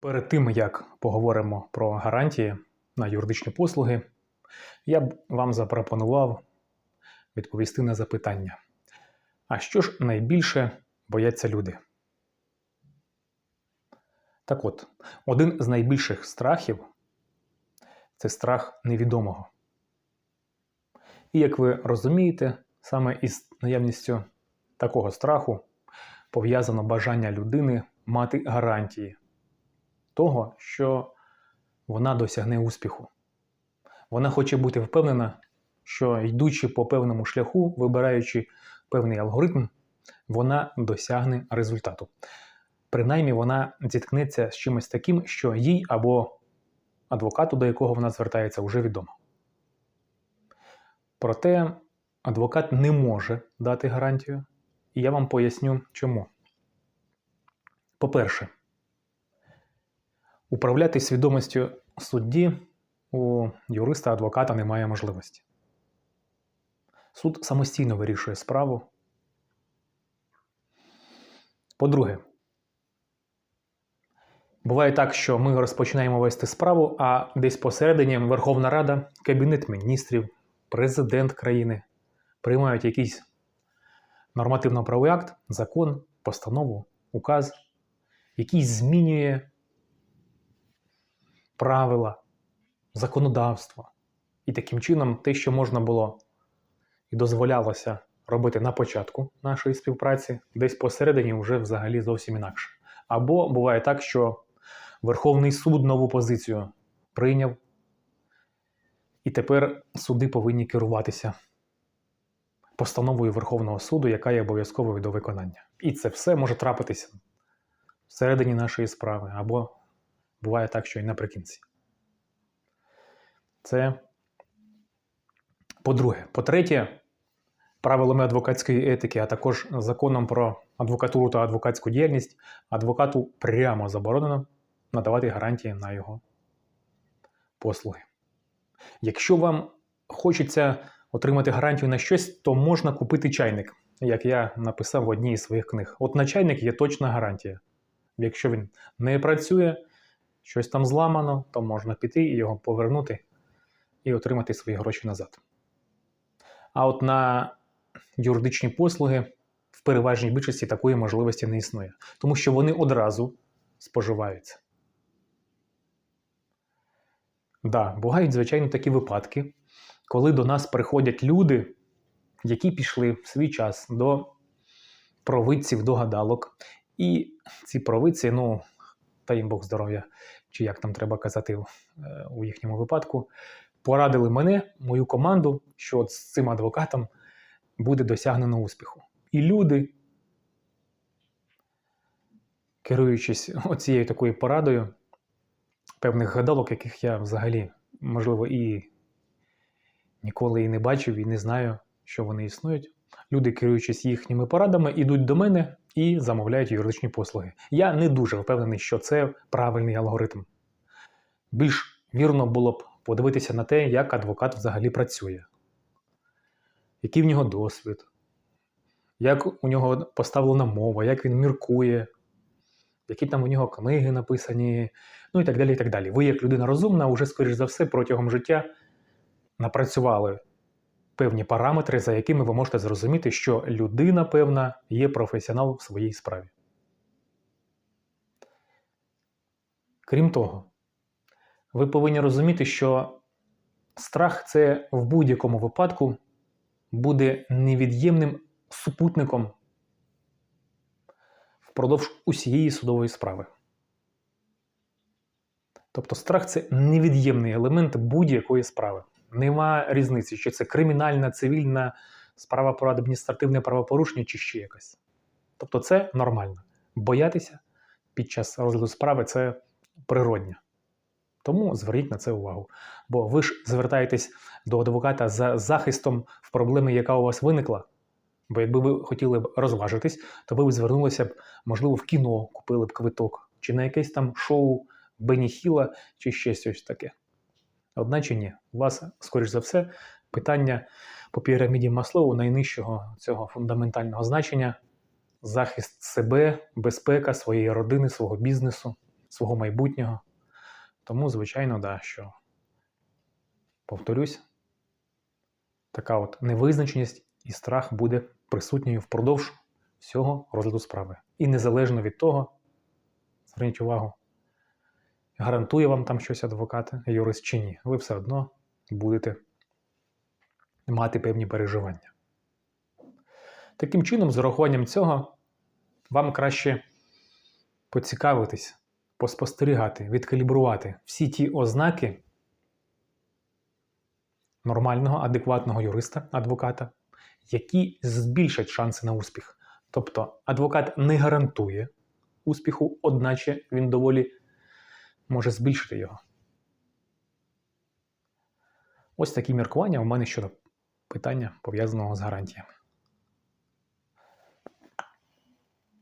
Перед тим, як поговоримо про гарантії на юридичні послуги, я б вам запропонував відповісти на запитання. А що ж найбільше бояться люди? Так от, один з найбільших страхів це страх невідомого. І як ви розумієте, саме із наявністю такого страху пов'язано бажання людини мати гарантії того, що вона досягне успіху. Вона хоче бути впевнена, що йдучи по певному шляху, вибираючи певний алгоритм, вона досягне результату. Принаймні, вона зіткнеться з чимось таким, що їй або адвокату, до якого вона звертається, вже відомо. Проте адвокат не може дати гарантію, і я вам поясню чому. По-перше, управляти свідомістю судді у юриста адвоката немає можливості. Суд самостійно вирішує справу. По-друге, буває так, що ми розпочинаємо вести справу, а десь посередині Верховна Рада, Кабінет міністрів, президент країни приймають якийсь нормативно-правовий акт, закон, постанову, указ, який змінює правила, законодавство. І таким чином те, що можна було і дозволялося робити на початку нашої співпраці, десь посередині вже взагалі зовсім інакше. Або буває так, що Верховний суд нову позицію прийняв, і тепер суди повинні керуватися постановою Верховного суду, яка є обов'язковою до виконання. І це все може трапитися всередині нашої справи, або буває так, що і наприкінці. Це по-друге. По-третє, правилами адвокатської етики, а також законом про адвокатуру та адвокатську діяльність, адвокату прямо заборонено надавати гарантії на його послуги. Якщо вам хочеться отримати гарантію на щось, то можна купити чайник, як я написав в одній із своїх книг. От на чайник є точна гарантія. Якщо він не працює, щось там зламано, то можна піти і його повернути і отримати свої гроші назад. А от на юридичні послуги в переважній більшості такої можливості не існує, тому що вони одразу споживаються. Да, бувають, звичайно, такі випадки, коли до нас приходять люди, які пішли в свій час до провидців, до гадалок, і ці провидці, ну, та їм Бог здоров'я, чи як там треба казати е, у їхньому випадку, порадили мене, мою команду, що от з цим адвокатом буде досягнено успіху. І люди, керуючись оцією такою порадою, певних гадалок, яких я взагалі, можливо, і ніколи і не бачив, і не знаю, що вони існують. Люди, керуючись їхніми порадами, йдуть до мене і замовляють юридичні послуги. Я не дуже впевнений, що це правильний алгоритм. Більш вірно було б подивитися на те, як адвокат взагалі працює, який в нього досвід, як у нього поставлена мова, як він міркує, які там у нього книги написані, ну і так далі. і так далі. Ви, як людина розумна, вже, скоріш за все, протягом життя напрацювали певні параметри, за якими ви можете зрозуміти, що людина, певна, є професіонал в своїй справі. Крім того, ви повинні розуміти, що страх це в будь-якому випадку буде невід'ємним супутником впродовж усієї судової справи. Тобто страх це невід'ємний елемент будь-якої справи. Нема різниці, чи це кримінальна, цивільна справа про адміністративне правопорушення, чи ще якась. Тобто це нормально. Боятися під час розгляду справи це природньо. Тому зверніть на це увагу. Бо ви ж звертаєтесь до адвоката за захистом в проблемі, яка у вас виникла. Бо якби ви хотіли б розважитись, то ви б звернулися б, можливо, в кіно купили б квиток, чи на якесь там шоу Бенні Хіла, чи ще щось таке. Одначе ні, у вас, скоріш за все, питання по піраміді Маслоу найнижчого цього фундаментального значення захист себе, безпека своєї родини, свого бізнесу, свого майбутнього. Тому, звичайно, да, що повторюсь, така от невизначеність і страх буде присутньою впродовж всього розгляду справи. І незалежно від того, зверніть увагу, гарантує вам там щось адвокат, юрист чи ні, ви все одно будете мати певні переживання. Таким чином, з урахуванням цього, вам краще поцікавитись, поспостерігати, відкалібрувати всі ті ознаки нормального, адекватного юриста, адвоката, які збільшать шанси на успіх. Тобто адвокат не гарантує успіху, одначе він доволі може збільшити його. Ось такі міркування у мене щодо питання пов'язаного з гарантіями.